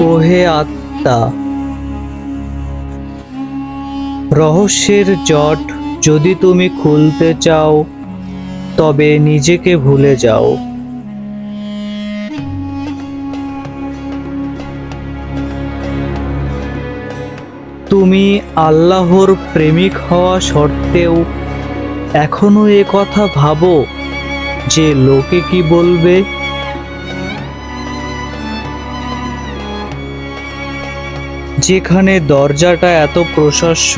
ওহে আত্মা। রহস্যের জট যদি তুমি খুলতে চাও, তবে নিজেকে ভুলে যাও। তুমি আল্লাহর প্রেমিক হওয়া সত্ত্বেও এখনও এ কথা ভাবো যে লোকে কি বলবে? যেখানে দরজাটা এত প্রশস্য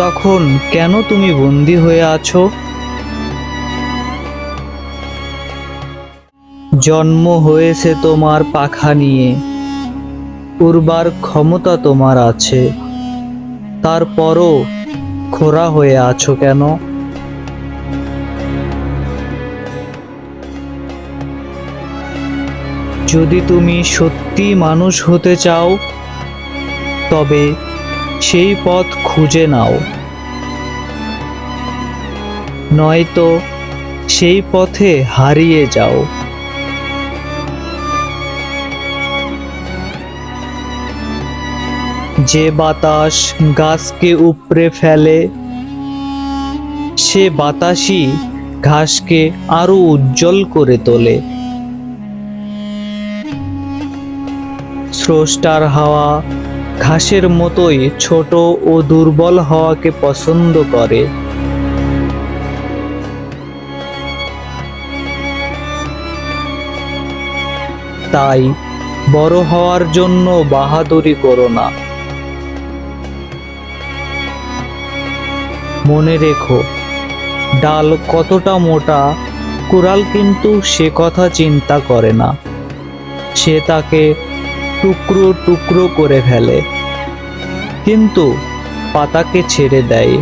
তখন কেন তুমি বন্দি হয়ে আছো? জন্ম হয়েছে তোমার পাখা নিয়ে, উড়বার ক্ষমতা তোমার আছে, তারপরও খোরা হয়ে আছো কেন? যদি তুমি সত্যি মানুষ হতে চাও তবে সেই পথ খুঁজে নাও। নয়তো সেই পথে হারিয়ে যাও। যে বাতাস গাছকে উপড়ে ফেলে, সে বাতাসই ঘাসকে আরও উজ্জ্বল করে তোলে। স্রষ্টার হাওয়া ঘাসের মতোই ছোট ও দুর্বল হওয়াকে পছন্দ করে। তাই বড় হওয়ার জন্য বাহাদুরি করো না। মনে রেখো, ডাল কতটা মোটা, কুড়াল কিন্তু সে কথা চিন্তা করে না। সে তাকে টুকরো টুকরো করে ফেলে। কিন্তু পাতাকে ছেড়ে দেয়।